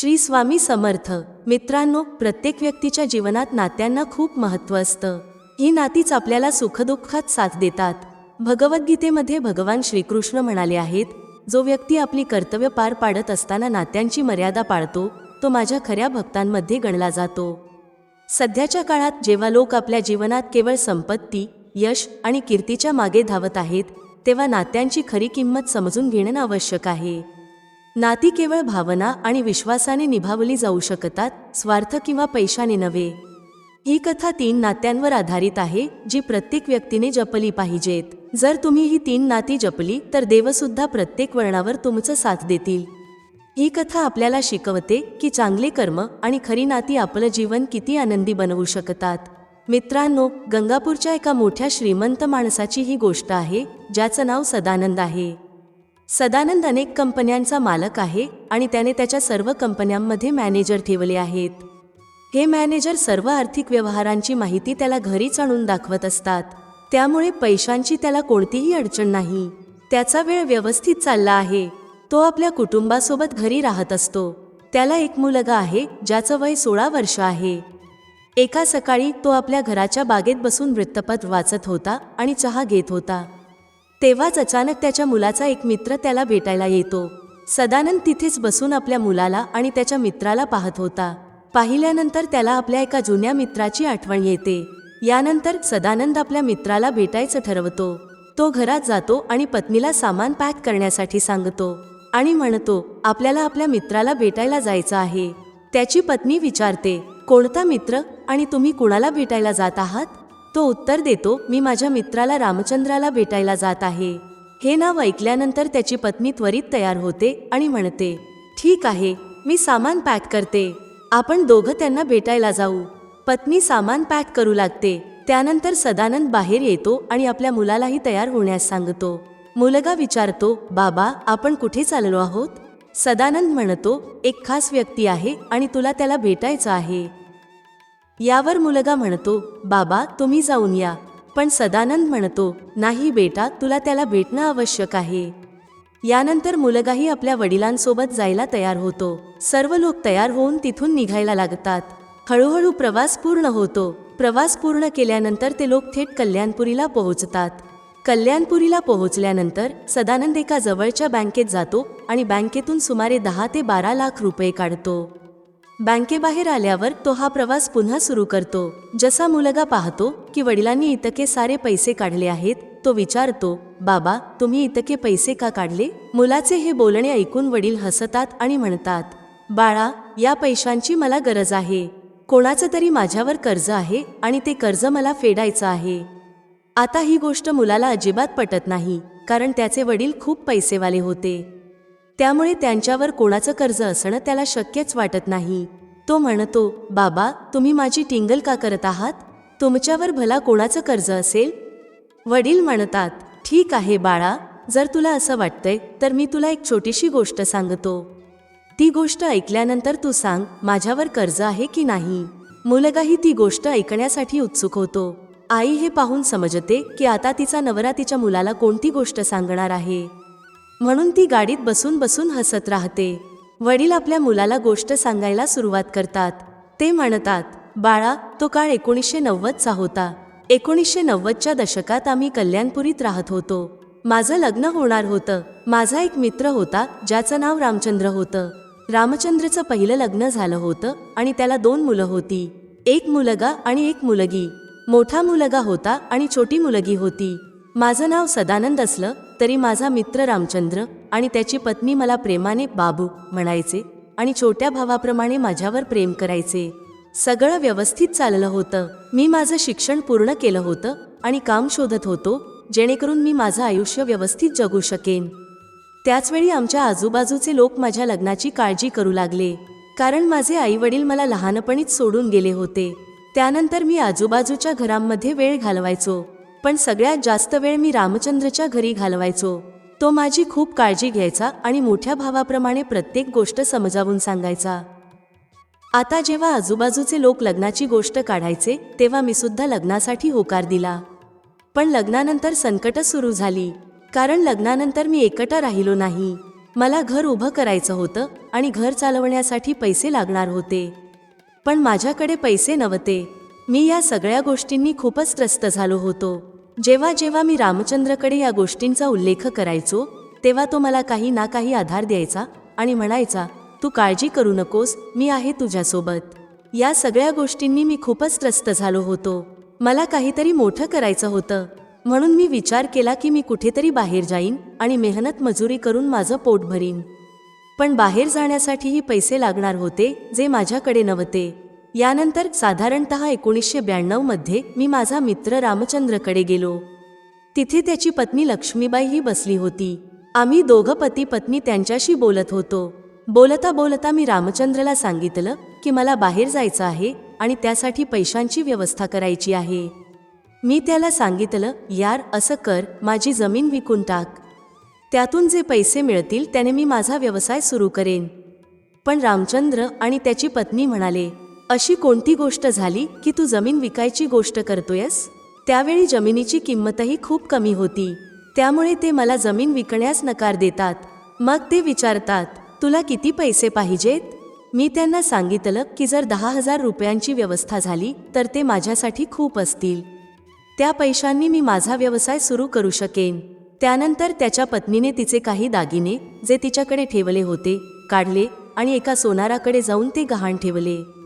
श्री स्वामी समर्थ. मित्रांनो प्रत्येक व्यक्तीच्या जीवनात नात्यांना खूप महत्त्व असतं. ही नातीच आपल्याला सुखदुःखात साथ देतात. भगवद्गीतेमध्ये भगवान श्रीकृष्ण म्हणाले आहेत जो व्यक्ती आपली कर्तव्य पार पाडत असताना नात्यांची मर्यादा पाळतो तो माझ्या खऱ्या भक्तांमध्ये गणला जातो. सध्याच्या काळात जेव्हा लोक आपल्या जीवनात केवळ संपत्ती यश आणि कीर्तीच्या मागे धावत आहेत तेव्हा नात्यांची खरी किंमत समजून घेणं आवश्यक आहे. नाती केवळ भावना आणि विश्वासाने निभावली जाऊ शकतात स्वार्थ किंवा पैशाने नव्हे. ही कथा तीन नात्यांवर आधारित आहे जी प्रत्येक व्यक्तीने जपली पाहिजेत. जर तुम्ही ही तीन नाती जपली तर देवसुद्धा प्रत्येक वळणावर तुमचं साथ देतील. ही कथा आपल्याला शिकवते की चांगले कर्म आणि खरी नाती आपलं जीवन किती आनंदी बनवू शकतात. मित्रांनो गंगापूरच्या एका मोठ्या श्रीमंत माणसाची ही गोष्ट आहे ज्याचं नाव सदानंद आहे. सदानंद अनेक कंपन्यांचा मालक आहे आणि त्याने त्याच्या सर्व कंपन्यांमध्ये मॅनेजर ठेवले आहेत. हे मॅनेजर सर्व आर्थिक व्यवहारांची माहिती त्याला घरीच आणून दाखवत असतात. त्यामुळे पैशांची त्याला कोणतीही अडचण नाही. त्याचा वेळ व्यवस्थित चालला आहे. तो आपल्या कुटुंबासोबत घरी राहत असतो. त्याला एक मुलगा आहे ज्याचं वय सोळा वर्ष आहे. एका सकाळी तो आपल्या घराच्या बागेत बसून वृत्तपत्र वाचत होता आणि चहा घेत होता. तेव्हाच अचानक त्याच्या मुलाचा एक मित्र त्याला भेटायला येतो. सदानंद तिथेच बसून आपल्या मुलाला आणि त्याच्या मित्राला पाहत होता. पाहिल्यानंतर त्याला आपल्या एका जुन्या मित्राची आठवण येते. यानंतर सदानंद आपल्या मित्राला भेटायचं ठरवतो. तो घरात जातो आणि पत्नीला सामान पॅक करण्यासाठी सांगतो आणि म्हणतो आपल्याला आपल्या मित्राला भेटायला जायचं आहे. त्याची पत्नी विचारते कोणता मित्र आणि तुम्ही कुणाला भेटायला जात आहात? तो उत्तर देतो मी माझ्या मित्राला रामचंद्राला भेटायला जात आहे. हे नाव ऐकल्यानंतर त्याची पत्नी त्वरित तयार होते आणि म्हणते ठीक आहे मी सामान पॅक करते. आपण दोघं त्यांना भेटायला जाऊ. पत्नी सामान पॅक करू लागते. त्यानंतर सदानंद बाहेर येतो आणि आपल्या मुलालाही तयार होण्यास सांगतो. मुलगा विचारतो बाबा आपण कुठे चाललो आहोत? सदानंद म्हणतो एक खास व्यक्ती आहे आणि तुला त्याला भेटायचं आहे. यावर मुलगा म्हणतो बाबा तुम्ही जाऊन या. पण सदानंद म्हणतो नाही बेटा तुला त्याला भेटणं आवश्यक आहे. यानंतर मुलगाही आपल्या वडिलांसोबत जायला तयार होतो. सर्व लोक तयार होऊन तिथून निघायला लागतात. हळूहळू प्रवास पूर्ण होतो. प्रवास पूर्ण केल्यानंतर ते लोक थेट कल्याणपुरीला पोहोचतात. कल्याणपुरीला पोहोचल्यानंतर सदानंद एका जवळच्या बँकेत जातो आणि बँकेतून सुमारे दहा ते बारा लाख रुपये काढतो. बँकेबाहेर आल्यावर तो हा प्रवास पुन्हा सुरू करतो. जसा मुलगा पाहतो की वडिलांनी इतके सारे पैसे काढले आहेत तो विचारतो बाबा तुम्ही इतके पैसे का काढले? मुलाचे हे बोलणे ऐकून वडील हसतात आणि म्हणतात बाळा या पैशांची मला गरज आहे. कोणाचं तरी माझ्यावर कर्ज आहे आणि ते कर्ज मला फेडायचं आहे. आता ही गोष्ट मुलाला अजिबात पटत नाही कारण त्याचे वडील खूप पैसेवाले होते. त्यामुळे त्यांच्यावर कोणाचं कर्ज असणं त्याला शक्यच वाटत नाही. तो म्हणतो बाबा तुम्ही माझी टिंगल का करत आहात? तुमच्यावर भला कोणाचं कर्ज असेल? वडील म्हणतात ठीक आहे बाळा जर तुला असं वाटतंय तर मी तुला एक छोटीशी गोष्ट सांगतो. ती गोष्ट ऐकल्यानंतर तू सांग माझ्यावर कर्ज आहे की नाही? मुलगाही ती गोष्ट ऐकण्यासाठी उत्सुक होतो. आई हे पाहून समजते की आता तिचा नवरा तिच्या मुलाला कोणती गोष्ट सांगणार आहे. म्हणून ती गाडीत बसून बसून हसत राहते. वडील आपल्या मुलाला गोष्ट सांगायला सुरुवात करतात. ते म्हणतात बाळा तो काळ एकोणीसशे नव्वदचा होता. एकोणीसशे नव्वदच्या दशकात आम्ही कल्याणपुरीत राहत होतो. माझं लग्न होणार होतं. माझा एक मित्र होता ज्याचं नाव रामचंद्र होतं. रामचंद्रचं पहिलं लग्न झालं होतं आणि त्याला दोन मुलं होती. एक मुलगा आणि एक मुलगी. मोठा मुलगा होता आणि छोटी मुलगी होती. माझं नाव सदानंद असलं तरी माझा मित्र रामचंद्र आणि त्याची पत्नी मला प्रेमाने बाबू म्हणायचे आणि छोट्या भावाप्रमाणे माझ्यावर प्रेम करायचे. सगळं व्यवस्थित चाललं होतं. मी माझं शिक्षण पूर्ण केलं होतं आणि काम शोधत होतो जेणेकरून मी माझं आयुष्य व्यवस्थित जगू शकेन. त्याचवेळी आमच्या आजूबाजूचे लोक माझ्या लग्नाची काळजी करू लागले. कारण माझे आई वडील मला लहानपणीच सोडून गेले होते. त्यानंतर मी आजूबाजूच्या घरांमध्ये वेळ घालवायचो. पण सगळ्यात जास्त वेळ मी रामचंद्रच्या घरी घालवायचो. तो माझी खूप काळजी घ्यायचा आणि मोठ्या भावाप्रमाणे प्रत्येक गोष्ट समजावून सांगायचा. आता जेव्हा आजूबाजूचे लोक लग्नाची गोष्ट काढायचे तेव्हा मी सुद्धा लग्नासाठी होकार दिला. पण लग्नानंतर संकटच सुरू झाली. कारण लग्नानंतर मी एकटा राहिलो नाही. मला घर उभं करायचं होतं आणि घर चालवण्यासाठी पैसे लागणार होते. पण माझ्याकडे पैसे नव्हते. मी या सगळ्या गोष्टींनी खूपच त्रस्त झालो होतो. जेव्हा जेव्हा मी रामचंद्रकडे या गोष्टींचा उल्लेख करायचो तेव्हा तो मला काही ना काही आधार द्यायचा आणि म्हणायचा तू काळजी करू नकोस मी आहे तुझ्यासोबत. या सगळ्या गोष्टींनी मी खूपच त्रस्त झालो होतो. मला काहीतरी मोठं करायचं होतं. म्हणून मी विचार केला की मी कुठेतरी बाहेर जाईन आणि मेहनत मजुरी करून माझं पोट भरीन. पण बाहेर जाण्यासाठीही पैसे लागणार होते जे माझ्याकडे नव्हते. यानंतर साधारणत एकोणीसशे ब्याण्णवमध्ये मी माझा मित्र रामचंद्रकडे गेलो. तिथे त्याची पत्नी लक्ष्मीबाई ही बसली होती. आम्ही दोघं पती पत्नी त्यांच्याशी बोलत होतो. बोलता बोलता मी रामचंद्रला सांगितलं की मला बाहेर जायचं आहे आणि त्यासाठी पैशांची व्यवस्था करायची आहे. मी त्याला सांगितलं यार असं कर माझी जमीन विकून टाक. त्यातून जे पैसे मिळतील त्याने मी माझा व्यवसाय सुरू करेन. पण रामचंद्र आणि त्याची पत्नी म्हणाले अशी कोणती गोष्ट झाली की तू जमीन विकायची गोष्ट करतोयस? त्यावेळी जमिनीची किंमतही खूप कमी होती. त्यामुळे ते मला जमीन विकण्यास नकार देतात. मग ते विचारतात तुला किती पैसे पाहिजेत? मी त्यांना सांगितलं की जर दहा हजार रुपयांची व्यवस्था झाली तर ते माझ्यासाठी खूप असतील. त्या पैशांनी मी माझा व्यवसाय सुरू करू शकेन. त्यानंतर त्याच्या पत्नीने तिचे काही दागिने जे तिच्याकडे ठेवले होते काढले आणि एका सोनाराकडे जाऊन ते गहाण ठेवले.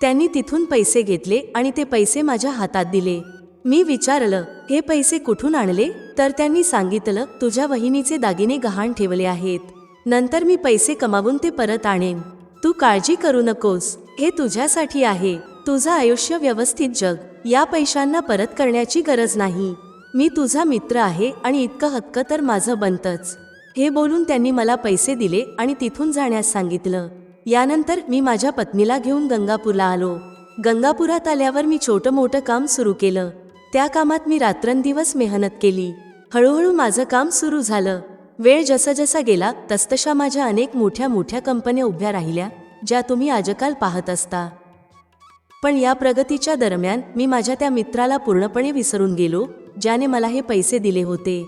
त्यांनी तिथून पैसे घेतले आणि ते पैसे माझ्या हातात दिले. मी विचारलं हे पैसे कुठून आणले? तर त्यांनी सांगितलं तुझ्या वहिनीचे दागिने गहाण ठेवले आहेत. नंतर मी पैसे कमावून ते परत आणेन. तू काळजी करू नकोस. हे तुझ्यासाठी आहे. तुझं आयुष्य व्यवस्थित जग. या पैशांना परत करण्याची गरज नाही. मी तुझा मित्र आहे आणि इतकं हक्क तर माझं बनतंच. हे बोलून त्यांनी मला पैसे दिले आणि तिथून जाण्यास सांगितलं. यानंतर मी माझ्या पत्नीला घेऊन गंगापूरला आलो. गंगापुरात आल्यावर मी छोटं मोठं काम सुरू केलं. त्या कामात मी रात्रंदिवस मेहनत केली. हळूहळू माझं काम सुरू झालं. वेळ जसा जसा गेला तसतशा माझ्या अनेक मोठ्या मोठ्या कंपन्या उभ्या राहिल्या ज्या तुम्ही आजकाल पाहत असता. पण या प्रगतीच्या दरम्यान मी माझ्या त्या मित्राला पूर्णपणे विसरून गेलो ज्याने मला हे पैसे दिले होते.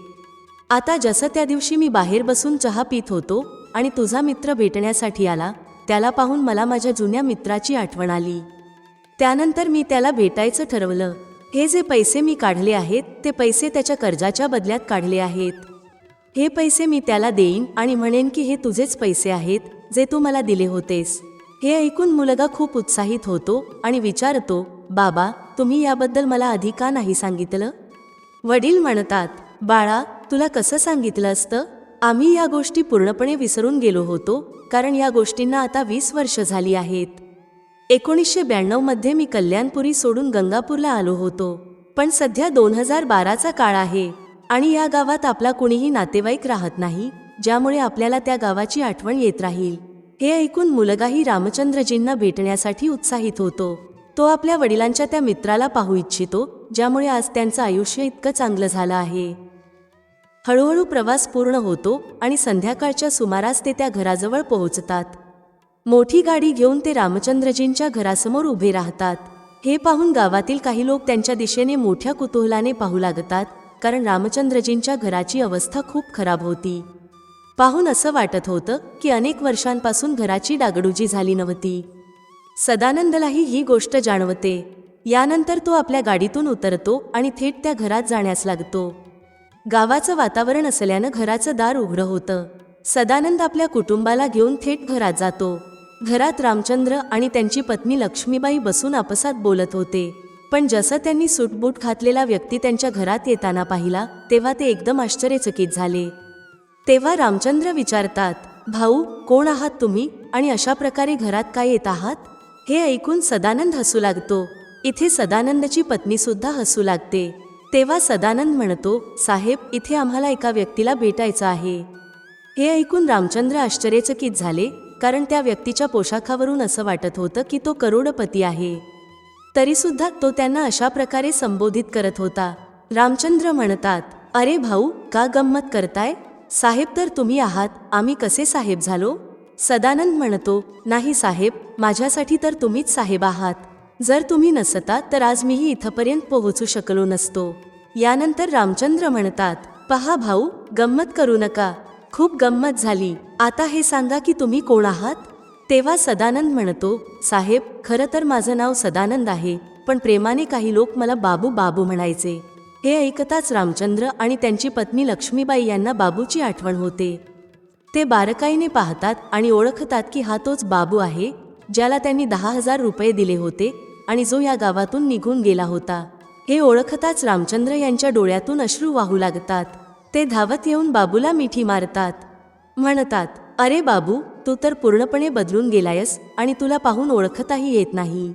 आता जसं त्या दिवशी मी बाहेर बसून चहा पित होतो आणि तुझा मित्र भेटण्यासाठी आला त्याला पाहून मला माझ्या जुन्या मित्राची आठवण आली. त्यानंतर मी त्याला भेटायचं ठरवलं. हे जे पैसे मी काढले आहेत ते पैसे त्याच्या कर्जाच्या बदल्यात काढले आहेत. हे पैसे मी त्याला देईन आणि म्हणेन की हे तुझेच पैसे आहेत जे तू मला दिले होतेस. हे ऐकून मुलगा खूप उत्साहित होतो आणि विचारतो बाबा तुम्ही याबद्दल मला आधी का नाही सांगितलं? वडील म्हणतात बाळा तुला कसं सांगितलं असतं? आम्ही या गोष्टी पूर्णपणे विसरून गेलो होतो. कारण या गोष्टींना आता वीस वर्ष झाली आहेत. एकोणीसशे ब्याण्णवमध्ये मी कल्याणपुरी सोडून गंगापूरला आलो होतो. पण सध्या दोन हजार बाराचा काळ आहे आणि या गावात आपला कुणीही नातेवाईक राहत नाही ज्यामुळे आपल्याला त्या गावाची आठवण येत राहील. हे ऐकून मुलगाही रामचंद्रजींना भेटण्यासाठी उत्साहित होतो. तो आपल्या वडिलांच्या त्या मित्राला पाहू इच्छितो ज्यामुळे आज त्यांचं आयुष्य इतकं चांगलं झालं आहे. हळूहळू प्रवास पूर्ण होतो आणि संध्याकाळच्या सुमारास ते त्या घराजवळ पोहोचतात. मोठी गाडी घेऊन ते रामचंद्रजींच्या घरासमोर उभे राहतात. हे पाहून गावातील काही लोक त्यांच्या दिशेने मोठ्या कुतूहलाने पाहू लागतात कारण रामचंद्रजींच्या घराची अवस्था खूप खराब होती. पाहून असं वाटत होतं की अनेक वर्षांपासून घराची डागडुजी झाली नव्हती. सदानंदलाही ही गोष्ट जाणवते. यानंतर तो आपल्या गाडीतून उतरतो आणि थेट त्या घरात जाण्यास लागतो. गावाचं वातावरण असल्यानं घराचं दार उघडं होतं. सदानंद आपल्या कुटुंबाला घेऊन थेट घरात जातो. घरात रामचंद्र आणि त्यांची पत्नी लक्ष्मीबाई बसून आपसात बोलत होते. पण जसं त्यांनी सूटबूट घातलेला व्यक्ती त्यांच्या घरात येताना पाहिला तेव्हा ते एकदम आश्चर्यचकित झाले. तेव्हा रामचंद्र विचारतात भाऊ कोण आहात तुम्ही? आणि अशा प्रकारे घरात काय येत आहात? हे ऐकून सदानंद हसू लागतो. इथे सदानंदची पत्नीसुद्धा हसू लागते. तेव्हा सदानंद म्हणतो साहेब इथे आम्हाला एका व्यक्तीला भेटायचं आहे. हे ऐकून रामचंद्र आश्चर्यचकित झाले कारण त्या व्यक्तीच्या पोशाखावरून असं वाटत होतं की तो करोडपती आहे. तरीसुद्धा तो त्यांना अशा प्रकारे संबोधित करत होता. रामचंद्र म्हणतात अरे भाऊ का गंमत करताय? साहेब तर तुम्ही आहात आम्ही कसे साहेब झालो? सदानंद म्हणतो नाही साहेब माझ्यासाठी तर तुम्हीच साहेब आहात. जर तुम्ही नसता तर आज मीही इथपर्यंत पोहोचू शकलो नसतो. यानंतर रामचंद्र म्हणतात पहा भाऊ गंमत करू नका. खूप गंमत झाली. आता हे सांगा की तुम्ही कोण आहात? तेव्हा सदानंद म्हणतो साहेब खरं तर माझं नाव सदानंद आहे पण प्रेमाने काही लोक मला बाबू बाबू म्हणायचे. हे ऐकताच रामचंद्र आणि त्यांची पत्नी लक्ष्मीबाई यांना बाबूची आठवण होते. ते बारकाईने पाहतात आणि ओळखतात की हा तोच बाबू आहे ज्याला त्यांनी दहा हजार रुपये दिले होते आणि जो या गावातून निघून गेला होता. हे ओळखताच रामचंद्र यांच्या डोळ्यातून अश्रू वाहू लागतात. ते धावत येऊन बाबूला मिठी मारतात. म्हणतात अरे बाबू तू तर पूर्णपणे बदलून गेलायस आणि तुला पाहून ओळखताही येत नाही.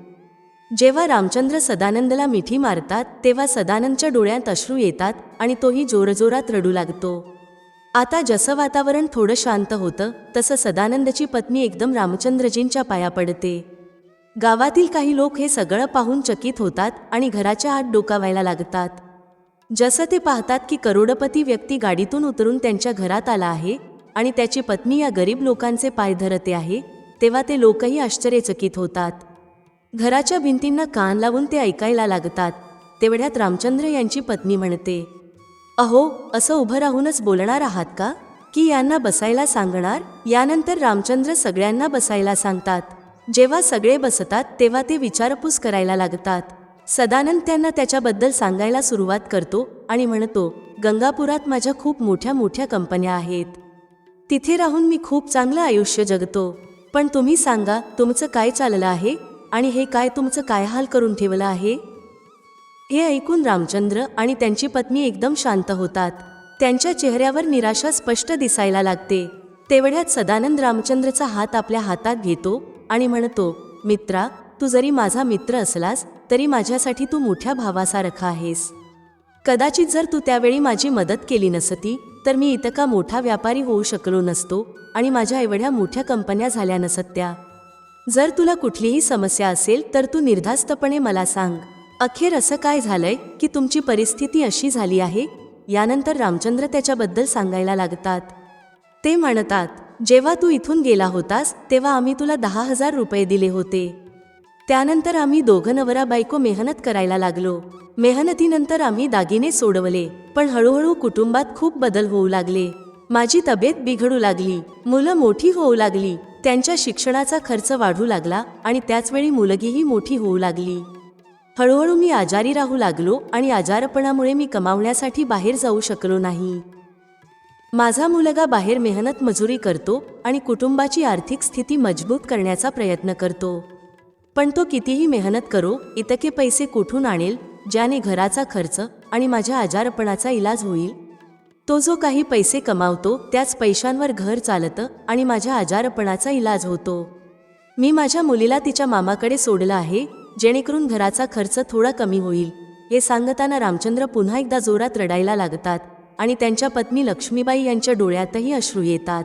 जेव्हा रामचंद्र सदानंदला मिठी मारतात तेव्हा सदानंदच्या डोळ्यात अश्रू येतात आणि तोही जोरजोरात रडू लागतो. आता जसं वातावरण थोडं शांत होतं तसं सदानंदची पत्नी एकदम रामचंद्रजींच्या पाया पडते. गावातील काही लोक हे सगळं पाहून चकित होतात आणि घराच्या आत डोकावायला लागतात. जसं ते पाहतात की करोडपती व्यक्ती गाडीतून उतरून त्यांच्या घरात आला आहे आणि त्याची पत्नी या गरीब लोकांचे पाय धरते आहे तेव्हा ते लोकही आश्चर्यचकित होतात. घराच्या भिंतींना कान लावून ते ऐकायला लागतात तेवढ्यात रामचंद्र यांची पत्नी म्हणते अहो असं उभं राहूनच बोलणार आहात का? की यांना बसायला सांगणार? यानंतर रामचंद्र सगळ्यांना बसायला सांगतात. जेव्हा सगळे बसतात तेव्हा ते विचारपूस करायला लागतात. सदानंद त्यांना त्याच्याबद्दल सांगायला सुरुवात करतो आणि म्हणतो गंगापुरात माझ्या खूप मोठ्या मोठ्या कंपन्या आहेत. तिथे राहून मी खूप चांगलं आयुष्य जगतो. पण तुम्ही सांगा तुमचं काय चाललं आहे? आणि हे काय तुमचं काय हाल करून ठेवलं आहे? हे ऐकून रामचंद्र आणि त्यांची पत्नी एकदम शांत होतात. त्यांच्या चेहऱ्यावर निराशा स्पष्ट दिसायला लागते. तेवढ्यात सदानंद रामचंद्रचा हात आपल्या हातात घेतो आणि म्हणतो मित्रा तू जरी माझा मित्र असलास तरी माझ्यासाठी तू मोठ्या भावासारखा आहेस. कदाचित जर तू त्यावेळी माझी मदत केली नसती तर मी इतका मोठा व्यापारी होऊ शकलो नसतो आणि माझ्या एवढ्या मोठ्या कंपन्या झाल्या नसत्या जर तुला कुठलीही समस्या असेल तर तू निर्धास्तपणे मला सांग. अखेर असं काय झालंय की तुमची परिस्थिती अशी झाली आहे? यानंतर रामचंद्र त्याच्याबद्दल सांगायला लागतात. ते म्हणतात जेव्हा तू इथून गेला होतास तेव्हा आम्ही तुला दहा हजार रुपये दिले होते. त्यानंतर आम्ही दोघं नवरा बायको मेहनत करायला लागलो. मेहनतीनंतर आम्ही दागिने सोडवले पण हळूहळू कुटुंबात खूप बदल होऊ लागले. माझी तब्येत बिघडू लागली मुलं मोठी होऊ लागली त्यांच्या शिक्षणाचा खर्च वाढू लागला आणि त्याचवेळी मुलगीही मोठी होऊ लागली. हळूहळू मी आजारी राहू लागलो आणि आजारपणामुळे मी कमावण्यासाठी बाहेर जाऊ शकलो नाही. माझा मुलगा बाहेर मेहनत मजुरी करतो आणि कुटुंबाची आर्थिक स्थिती मजबूत करण्याचा प्रयत्न करतो. पण तो कितीही मेहनत करो इतके पैसे कुठून आणेल ज्याने घराचा खर्च आणि माझ्या आजारपणाचा इलाज होईल? तो जो काही पैसे कमावतो त्याच पैशांवर घर चालतं आणि माझ्या आजारपणाचा इलाज होतो. मी माझ्या मुलीला तिच्या मामाकडे सोडलं आहे जेणेकरून घराचा खर्च थोडा कमी होईल हे सांगताना रामचंद्र पुन्हा एकदा जोरात रडायला लागतात. आणि त्यांच्या पत्नी लक्ष्मीबाई यांच्या डोळ्यातही अश्रू येतात.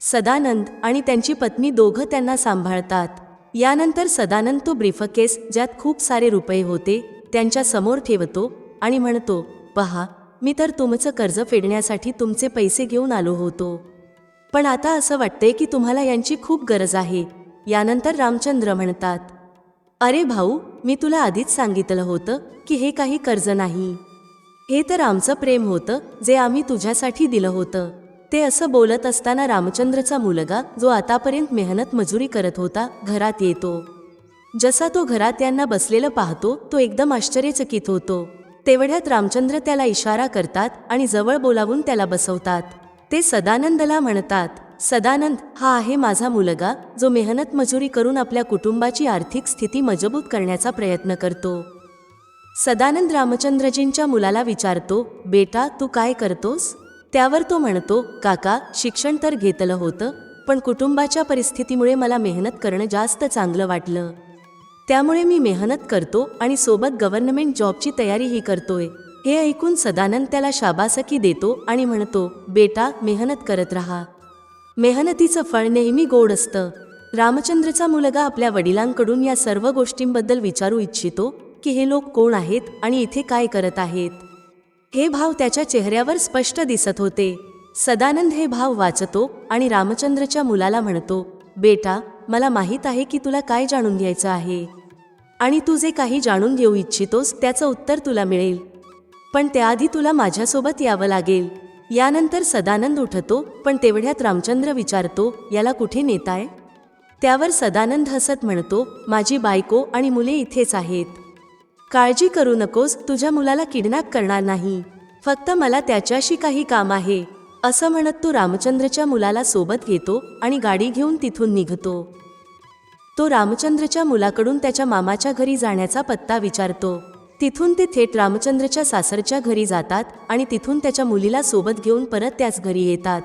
सदानंद आणि त्यांची पत्नी दोघं त्यांना सांभाळतात. यानंतर सदानंद तो ब्रीफकेस ज्यात खूप सारे रुपये होते त्यांच्यासमोर ठेवतो आणि म्हणतो पहा मी तर तुमचं कर्ज फेडण्यासाठी तुमचे पैसे घेऊन आलो होतो. पण आता असं वाटतंय की तुम्हाला यांची खूप गरज आहे. यानंतर रामचंद्र म्हणतात अरे भाऊ मी तुला आधीच सांगितलं होतं की हे काही कर्ज नाही. हे तर आमचं प्रेम होतं जे आम्ही तुझ्यासाठी दिलं होतं. ते असं बोलत असताना रामचंद्रचा मुलगा जो आतापर्यंत मेहनत मजुरी करत होता घरात येतो. जसा तो घरात यांना बसलेलं पाहतो तो एकदम आश्चर्यचकित होतो. तेवढ्यात रामचंद्र त्याला इशारा करतात आणि जवळ बोलावून त्याला बसवतात. ते सदानंदला म्हणतात सदानंद हा आहे माझा मुलगा जो मेहनत मजुरी करून आपल्या कुटुंबाची आर्थिक स्थिती मजबूत करण्याचा प्रयत्न करतो. सदानंद रामचंद्रजींच्या मुलाला विचारतो बेटा तू काय करतोस? त्यावर तो म्हणतो काका शिक्षण तर घेतलं होतं पण कुटुंबाच्या परिस्थितीमुळे मला मेहनत करणं जास्त चांगलं वाटलं. त्यामुळे मी मेहनत करतो आणि सोबत गव्हर्नमेंट जॉबची तयारीही करतोय. हे ऐकून सदानंद त्याला शाबासकी देतो आणि म्हणतो बेटा मेहनत करत राहा. मेहनतीचं फळ नेहमी गोड असतं. रामचंद्रचा मुलगा आपल्या वडिलांकडून या सर्व गोष्टींबद्दल विचारू इच्छितो की हे लोक कोण आहेत आणि इथे काय करत आहेत? हे भाव त्याच्या चेहऱ्यावर स्पष्ट दिसत होते. सदानंद हे भाव वाचतो आणि रामचंद्रच्या मुलाला म्हणतो बेटा मला माहीत आहे की तुला काय जाणून घ्यायचं आहे. आणि तू जे काही जाणून घेऊ इच्छितोस त्याचं उत्तर तुला मिळेल. पण त्याआधी तुला माझ्यासोबत यावं लागेल. यानंतर सदानंद उठतो पण तेवढ्यात रामचंद्र विचारतो याला कुठे नेताय? त्यावर सदानंद हसत म्हणतो माझी बायको आणि मुले इथेच आहेत. काळजी करू नकोस तुझ्या मुलाला किडनॅप करणार नाही. फक्त मला त्याच्याशी काही काम आहे. असं म्हणत तो रामचंद्रच्या मुलाला सोबत घेतो आणि गाडी घेऊन तिथून निघतो. तो रामचंद्रच्या मुलाकडून त्याच्या मामाच्या घरी जाण्याचा पत्ता विचारतो. तिथून ते थेट रामचंद्रच्या सासरच्या घरी जातात आणि तिथून त्याच्या मुलीला सोबत घेऊन परत त्याच घरी येतात.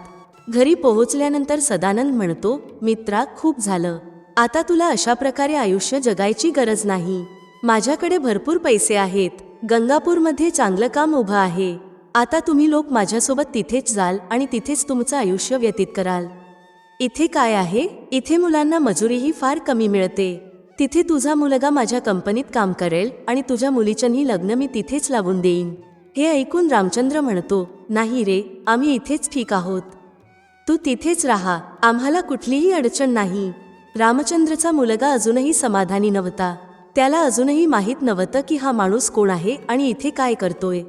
घरी पोहोचल्यानंतर सदानंद म्हणतो मित्रा खूप झालं. आता तुला अशा प्रकारे आयुष्य जगायची गरज नाही. माझ्याकडे भरपूर पैसे आहेत. गंगापूरमध्ये चांगलं काम उभं आहे. आता तुम्ही लोक माझ्यासोबत तिथेच जाल आणि तिथेच तुमचं आयुष्य व्यतीत कराल. इथे काय आहे? इथे मुलांना मजुरीही फार कमी मिळते. तिथे तुझा मुलगा माझ्या कंपनीत काम करेल आणि तुझ्या मुलीचंही लग्न मी तिथेच लावून देईन. हे ऐकून रामचंद्र म्हणतो नाही रे आम्ही इथेच ठीक आहोत. तू तिथेच राहा आम्हाला कुठलीही अडचण नाही. रामचंद्रचा मुलगा अजूनही समाधानी नव्हता. त्याला अजूनही माहीत नव्हतं की हा माणूस कोण आहे आणि इथे काय करतोय.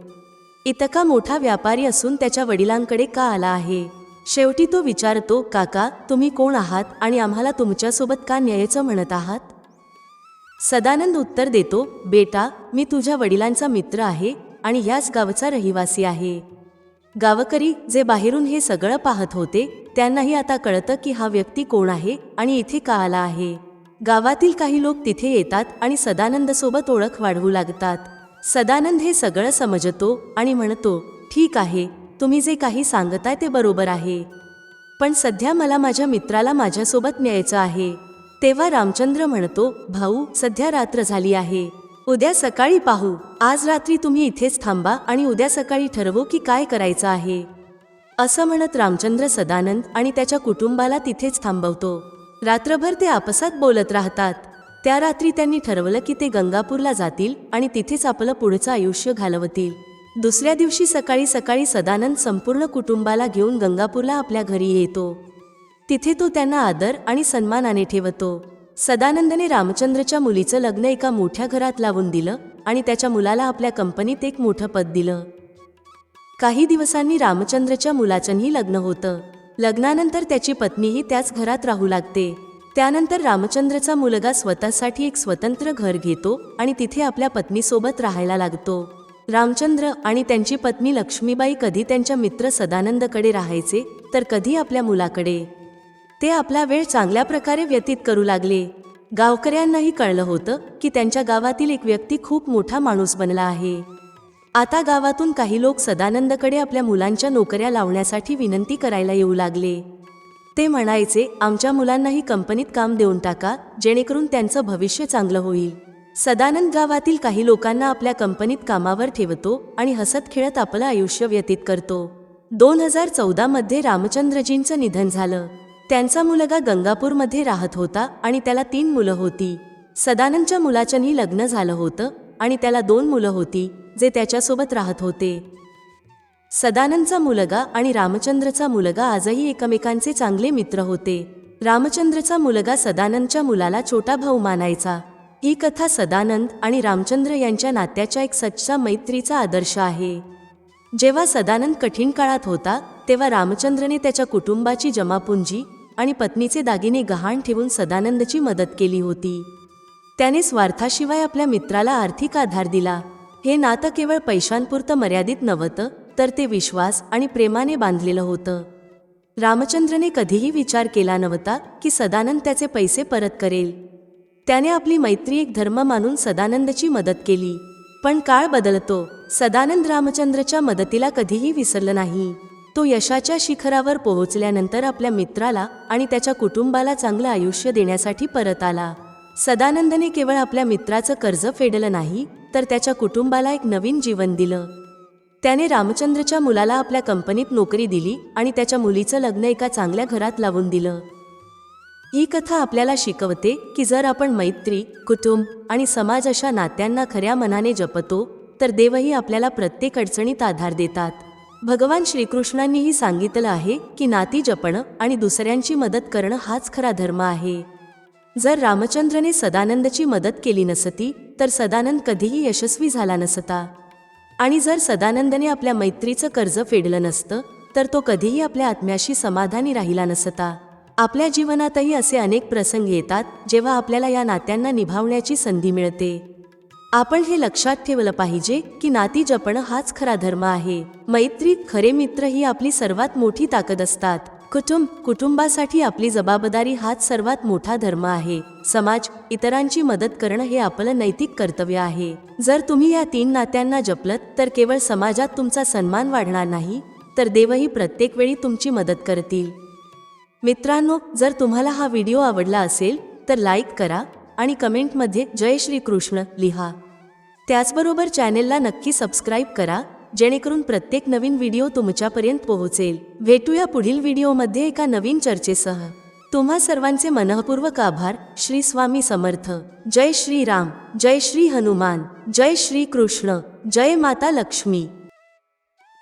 इतका मोठा व्यापारी असून त्याच्या वडिलांकडे का आला आहे? शेवटी तो विचारतो काका तुम्ही कोण आहात आणि आम्हाला तुमच्यासोबत का न्यायचं म्हणत आहात? सदानंद उत्तर देतो बेटा मी तुझ्या वडिलांचा मित्र आहे आणि ह्याच गावचा रहिवासी आहे. गावकरी जे बाहेरून हे सगळं पाहत होते त्यांनाही आता कळतं की हा व्यक्ती कोण आहे आणि इथे का आला आहे. गावातील काही लोक तिथे येतात आणि सदानंदसोबत ओळख वाढवू लागतात. सदानंद हे सगळं समजतो आणि म्हणतो ठीक आहे तुम्ही जे काही सांगताय ते बरोबर आहे. पण सध्या मला माझ्या मित्राला माझ्यासोबत न्यायचं आहे. तेव्हा रामचंद्र म्हणतो भाऊ सध्या रात्र झाली आहे. उद्या सकाळी पाहू. आज रात्री तुम्ही इथेच थांबा आणि उद्या सकाळी ठरवू की काय करायचं आहे. असं म्हणत रामचंद्र सदानंद आणि त्याच्या कुटुंबाला तिथेच थांबवतो. रात्रभर ते आपसात बोलत राहतात. त्या रात्री त्यांनी ठरवलं की ते गंगापूरला जातील आणि तिथेच आपलं पुढचं आयुष्य घालवतील. दुसऱ्या दिवशी सकाळी सकाळी सदानंद संपूर्ण कुटुंबाला घेऊन गंगापूरला आपल्या घरी येतो. तिथे तो त्यांना आदर आणि सन्मानाने ठेवतो. सदानंदने रामचंद्रच्या मुलीचं लग्न एका मोठ्या घरात लावून दिलं आणि त्याच्या मुलाला आपल्या कंपनीत एक मोठं पद दिलं. काही दिवसांनी रामचंद्रच्या मुलाचंही लग्न होतं. लग्नानंतर त्याची पत्नीही त्याच घरात राहू लागते. त्यानंतर रामचंद्रचा मुलगा स्वतःसाठी एक स्वतंत्र घर घेतो आणि तिथे आपल्या पत्नीसोबत राहायला लागतो. रामचंद्र आणि त्यांची पत्नी लक्ष्मीबाई कधी त्यांच्या मित्र सदानंदकडे राहायचे तर कधी आपल्या मुलाकडे. ते आपला वेळ चांगल्या प्रकारे व्यतीत करू लागले. गावकऱ्यांनाही कळलं होतं की त्यांच्या गावातील एक व्यक्ती खूप मोठा माणूस बनला आहे. आता गावातून काही लोक सदानंदकडे आपल्या मुलांच्या नोकऱ्या लावण्यासाठी विनंती करायला येऊ लागले. ते म्हणायचे आमच्या मुलांनाही कंपनीत काम देऊन टाका जेणेकरून त्यांचं भविष्य चांगलं होईल. सदानंद गावातील काही लोकांना आपल्या कंपनीत कामावर ठेवतो आणि हसत खेळत आपलं आयुष्य व्यतीत करतो. दोन हजार चौदामध्ये रामचंद्रजींचं निधन झालं. त्यांचा मुलगा गंगापूरमध्ये राहत होता आणि त्याला तीन मुलं होती. सदानंदच्या मुलाच्यांनी लग्न झालं होतं आणि त्याला दोन मुलं होती. जे त्याच्यासोबत राहत होते. सदानंदचा मुलगा आणि रामचंद्रचा मुलगा आजही एकमेकांचे चांगले मित्र होते. रामचंद्रचा मुलगा सदानंदच्या मुलाला छोटा भाऊ मानायचा. ही कथा सदानंद आणि रामचंद्र यांच्या नात्याच्या एक सच्चा मैत्रीचा आदर्श आहे. जेव्हा सदानंद कठीण काळात होता तेव्हा रामचंद्रने त्याच्या कुटुंबाची जमापुंजी आणि पत्नीचे दागिने गहाण ठेवून सदानंदची मदत केली होती. त्याने स्वार्थाशिवाय आपल्या मित्राला आर्थिक आधार दिला. हे नातं केवळ पैशांपुरतं मर्यादित नव्हतं तर ते विश्वास आणि प्रेमाने बांधलेलं होतं. रामचंद्रने कधीही विचार केला नव्हता की सदानंद त्याचे पैसे परत करेल. त्याने आपली मैत्री एक धर्म मानून सदानंदची मदत केली. पण काळ बदलतो सदानंद रामचंद्रच्या मदतीला कधीही विसरलं नाही. तो यशाच्या शिखरावर पोहोचल्यानंतर आपल्या मित्राला आणि त्याच्या कुटुंबाला चांगलं आयुष्य देण्यासाठी परत आला. सदानंदने केवळ आपल्या मित्राचं कर्ज फेडलं नाही तर त्याच्या कुटुंबाला एक नवीन जीवन दिलं. त्याने रामचंद्रच्या मुलाला आपल्या कंपनीत नोकरी दिली आणि त्याच्या मुलीचं लग्न एका चांगल्या घरात लावून दिलं. ही कथा आपल्याला शिकवते की जर आपण मैत्री कुटुंब आणि समाज अशा नात्यांना खऱ्या मनाने जपतो तर देवही आपल्याला प्रत्येक अडचणीत आधार देतात. भगवान श्रीकृष्णांनीही सांगितलं आहे की नाती जपणं आणि दुसऱ्यांची मदत करणं हाच खरा धर्म आहे. जर रामचंद्रने सदानंदची मदत केली नसती तर सदानंद कधीही यशस्वी झाला नसता. आणि जर सदानंदने आपल्या मैत्रीचं कर्ज फेडलं नसतं तर तो कधीही आपल्या आत्म्याशी समाधानी राहिला नसता. आपल्या जीवनातही असे अनेक प्रसंग येतात जेव्हा आपल्याला या नात्यांना निभावण्याची संधी मिळते. आपण हे लक्षात ठेवलं पाहिजे की नाती जपणं हाच खरा धर्म आहे. मैत्री खरे मित्र ही आपली सर्वात मोठी ताकद असतात. कुटुंब कुटुंबासाठी आपली जबाबदारी हाच सर्वात मोठा धर्म आहे. समाज इतरांची मदत करणं हे आपलं नैतिक कर्तव्य आहे. जर तुम्ही या तीन नात्यांना जपलत तर केवळ समाजात तुमचा सन्मान वाढणार नाही तर देवही प्रत्येक वेळी तुमची मदत करतील. मित्रांनो जर तुम्हाला हा व्हिडिओ आवडला असेल तर लाईक करा आणि कमेंटमध्ये जय श्री कृष्ण लिहा. त्याचबरोबर चॅनेलला नक्की सबस्क्राईब करा जेणेकरून प्रत्येक नवीन व्हिडिओ तुमच्यापर्यंत पोहोचेल. भेटूया पुढील व्हिडिओमध्ये एका नवीन चर्चेसह. तुम्हा सर्वांचे मनःपूर्वक आभार. श्री स्वामी समर्थ. जय श्री राम जय श्री हनुमान. जय श्री कृष्ण. जय माता लक्ष्मी.